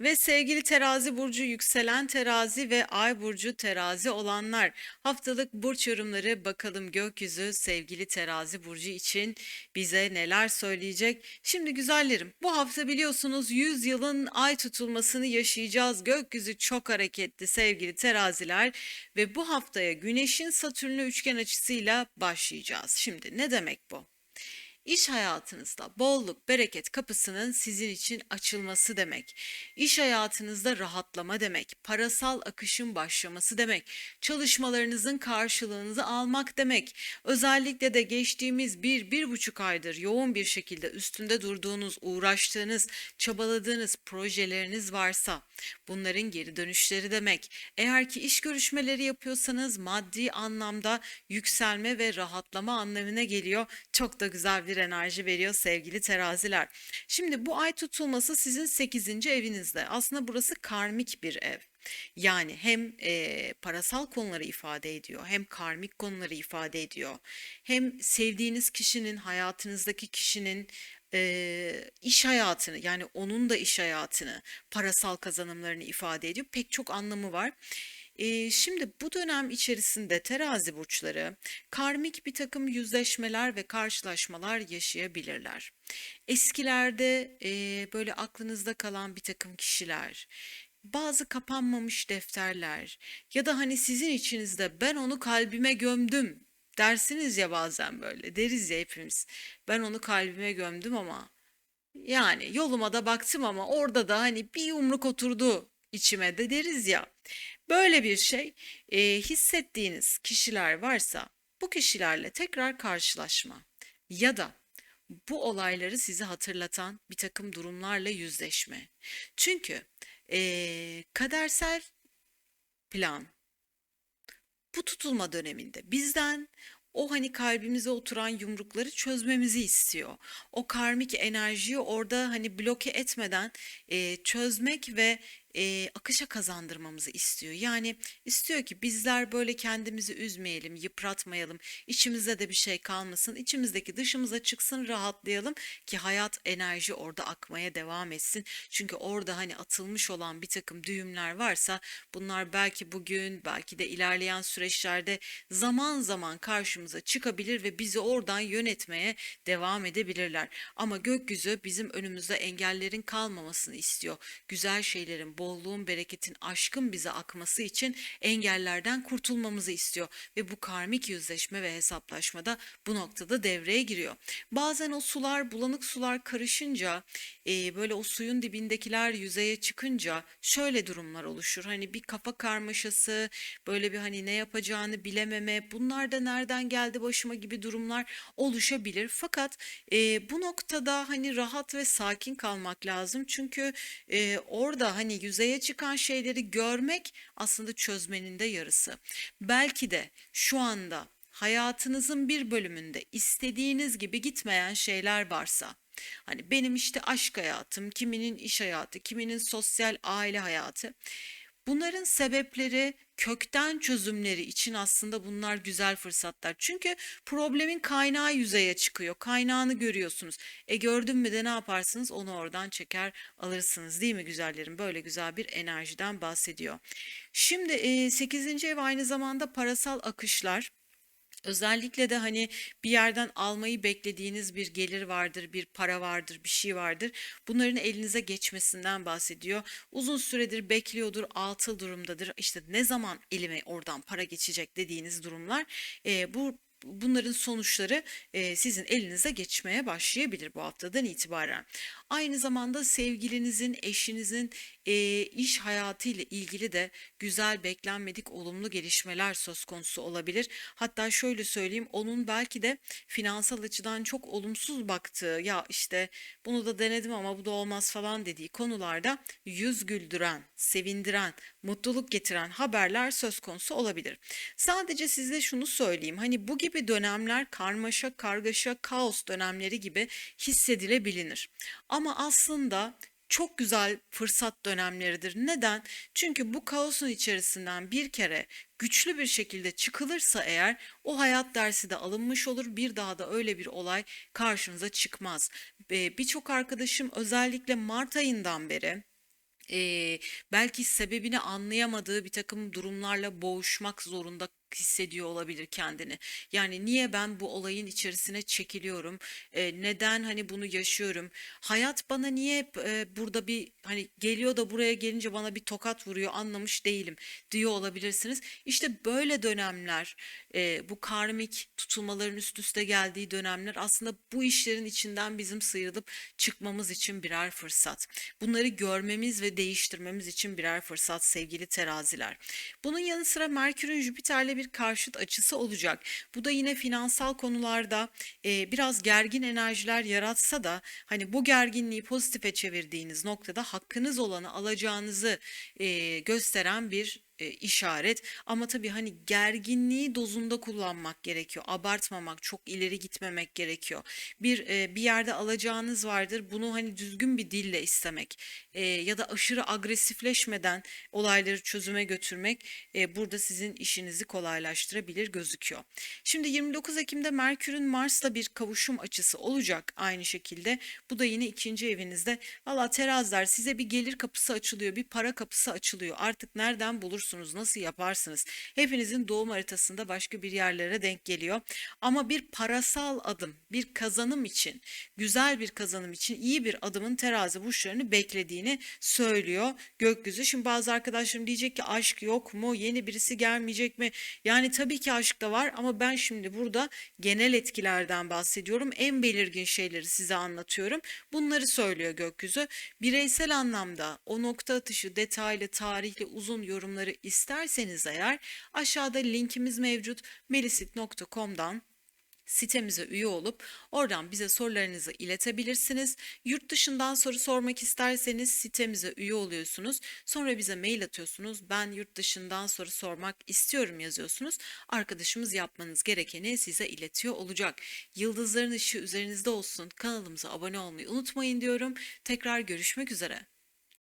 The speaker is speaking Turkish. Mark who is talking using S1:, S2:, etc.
S1: Ve sevgili terazi burcu, yükselen terazi ve ay burcu terazi olanlar haftalık burç yorumları bakalım gökyüzü sevgili terazi burcu için bize neler söyleyecek. Şimdi güzellerim bu hafta biliyorsunuz 100 yılın ay tutulmasını yaşayacağız. Gökyüzü çok hareketli sevgili teraziler ve bu haftaya güneşin satürnlü üçgen açısıyla başlayacağız. Şimdi ne demek bu? İş hayatınızda bolluk, bereket kapısının sizin için açılması demek. İş hayatınızda rahatlama demek. Parasal akışın başlaması demek. Çalışmalarınızın karşılığınızı almak demek. Özellikle de geçtiğimiz bir, bir buçuk aydır yoğun bir şekilde üstünde durduğunuz, uğraştığınız, çabaladığınız projeleriniz varsa bunların geri dönüşleri demek. Eğer ki iş görüşmeleri yapıyorsanız maddi anlamda yükselme ve rahatlama anlamına geliyor. Çok da güzel bir enerji veriyor sevgili teraziler. Şimdi bu ay tutulması sizin 8. evinizde. Aslında burası karmik bir ev. Yani hem e, parasal konuları ifade ediyor, hem karmik konuları ifade ediyor. Hem sevdiğiniz kişinin, hayatınızdaki kişinin e, iş hayatını yani onun da iş hayatını, parasal kazanımlarını ifade ediyor. Pek çok anlamı var. Şimdi bu dönem içerisinde terazi burçları karmik bir takım yüzleşmeler ve karşılaşmalar yaşayabilirler. Eskilerde böyle aklınızda kalan bir takım kişiler, bazı kapanmamış defterler ya da hani sizin içinizde ben onu kalbime gömdüm dersiniz ya bazen böyle deriz ya hepimiz. Ben onu kalbime gömdüm ama yani yoluma da baktım ama orada da hani bir yumruk oturdu içime de deriz ya. Böyle bir şey e, hissettiğiniz kişiler varsa bu kişilerle tekrar karşılaşma ya da bu olayları sizi hatırlatan bir takım durumlarla yüzleşme. Çünkü e, kadersel plan bu tutulma döneminde bizden o hani kalbimize oturan yumrukları çözmemizi istiyor. O karmik enerjiyi orada hani bloke etmeden e, çözmek ve e, akışa kazandırmamızı istiyor. Yani istiyor ki bizler böyle kendimizi üzmeyelim, yıpratmayalım, içimizde de bir şey kalmasın, içimizdeki dışımıza çıksın, rahatlayalım ki hayat enerji orada akmaya devam etsin. Çünkü orada hani atılmış olan bir takım düğümler varsa bunlar belki bugün, belki de ilerleyen süreçlerde zaman zaman karşımıza çıkabilir ve bizi oradan yönetmeye devam edebilirler. Ama gökyüzü bizim önümüzde engellerin kalmamasını istiyor. Güzel şeylerin, bolluğun, bereketin, aşkın bize akması için engellerden kurtulmamızı istiyor. Ve bu karmik yüzleşme ve hesaplaşmada bu noktada devreye giriyor. Bazen o sular, bulanık sular karışınca, e, böyle o suyun dibindekiler yüzeye çıkınca şöyle durumlar oluşur. Hani bir kafa karmaşası, böyle bir hani ne yapacağını bilememe, bunlar da nereden geldi başıma gibi durumlar oluşabilir. Fakat e, bu noktada hani rahat ve sakin kalmak lazım. Çünkü e, orada hani yüzeye çıkan şeyleri görmek aslında çözmenin de yarısı. Belki de şu anda hayatınızın bir bölümünde istediğiniz gibi gitmeyen şeyler varsa, hani benim işte aşk hayatım, kiminin iş hayatı, kiminin sosyal aile hayatı, bunların sebepleri kökten çözümleri için aslında bunlar güzel fırsatlar. Çünkü problemin kaynağı yüzeye çıkıyor. Kaynağını görüyorsunuz. E gördün mü de ne yaparsınız? Onu oradan çeker alırsınız değil mi güzellerim? Böyle güzel bir enerjiden bahsediyor. Şimdi e, 8. ev aynı zamanda parasal akışlar. Özellikle de hani bir yerden almayı beklediğiniz bir gelir vardır, bir para vardır, bir şey vardır. Bunların elinize geçmesinden bahsediyor. Uzun süredir bekliyordur, atıl durumdadır. İşte ne zaman elime oradan para geçecek dediğiniz durumlar. E, bu bunların sonuçları sizin elinize geçmeye başlayabilir bu haftadan itibaren. Aynı zamanda sevgilinizin, eşinizin iş hayatı ile ilgili de güzel, beklenmedik, olumlu gelişmeler söz konusu olabilir. Hatta şöyle söyleyeyim, onun belki de finansal açıdan çok olumsuz baktığı, ya işte bunu da denedim ama bu da olmaz falan dediği konularda yüz güldüren, sevindiren, mutluluk getiren haberler söz konusu olabilir. Sadece size şunu söyleyeyim, hani bu gibi dönemler karmaşa, kargaşa, kaos dönemleri gibi hissedilebilir. Ama aslında çok güzel fırsat dönemleridir. Neden? Çünkü bu kaosun içerisinden bir kere güçlü bir şekilde çıkılırsa eğer o hayat dersi de alınmış olur. Bir daha da öyle bir olay karşınıza çıkmaz. Birçok arkadaşım özellikle Mart ayından beri Eee, belki sebebini anlayamadığı bir takım durumlarla boğuşmak zorunda hissediyor olabilir kendini. Yani niye ben bu olayın içerisine çekiliyorum? Eee, neden hani bunu yaşıyorum? Hayat bana niye hep eee, burada bir hani geliyor da buraya gelince bana bir tokat vuruyor anlamış değilim diyor olabilirsiniz. İşte böyle dönemler, eee, bu karmik tutulmaların üst üste geldiği dönemler aslında bu işlerin içinden bizim sıyrılıp çıkmamız için birer fırsat. Bunları görmemiz ve değiştirmemiz için birer fırsat sevgili teraziler. Bunun yanı sıra Merkür'ün Jüpiter'le bir karşıt açısı olacak. Bu da yine finansal konularda e, biraz gergin enerjiler yaratsa da hani bu gerginliği pozitife çevirdiğiniz noktada hakkınız olanı alacağınızı e, gösteren bir e, işaret ama tabii hani gerginliği dozunda kullanmak gerekiyor. Abartmamak, çok ileri gitmemek gerekiyor. Bir e, bir yerde alacağınız vardır. Bunu hani düzgün bir dille istemek e, ya da aşırı agresifleşmeden olayları çözüme götürmek e, burada sizin işinizi kolaylaştırabilir gözüküyor. Şimdi 29 Ekim'de Merkür'ün Mars'la bir kavuşum açısı olacak aynı şekilde. Bu da yine ikinci evinizde. Valla teraziler size bir gelir kapısı açılıyor, bir para kapısı açılıyor. Artık nereden bulursunuz, nasıl yaparsınız? Hepinizin doğum haritasında başka bir yerlere denk geliyor. Ama bir parasal adım, bir kazanım için, güzel bir kazanım için iyi bir adımın terazi burçlarını beklediğini söylüyor gökyüzü. Şimdi bazı arkadaşlarım diyecek ki aşk yok mu? Yeni birisi gelmeyecek mi? Yani tabii ki aşk da var ama ben şimdi burada genel etkilerden bahsediyorum. En belirgin şeyleri size anlatıyorum. Bunları söylüyor gökyüzü. Bireysel anlamda o nokta atışı detaylı, tarihli, uzun yorumları isterseniz eğer aşağıda linkimiz mevcut melisit.com'dan sitemize üye olup oradan bize sorularınızı iletebilirsiniz. Yurt dışından soru sormak isterseniz sitemize üye oluyorsunuz. Sonra bize mail atıyorsunuz. Ben yurt dışından soru sormak istiyorum yazıyorsunuz. Arkadaşımız yapmanız gerekeni size iletiyor olacak. Yıldızların ışığı üzerinizde olsun. Kanalımıza abone olmayı unutmayın diyorum. Tekrar görüşmek üzere.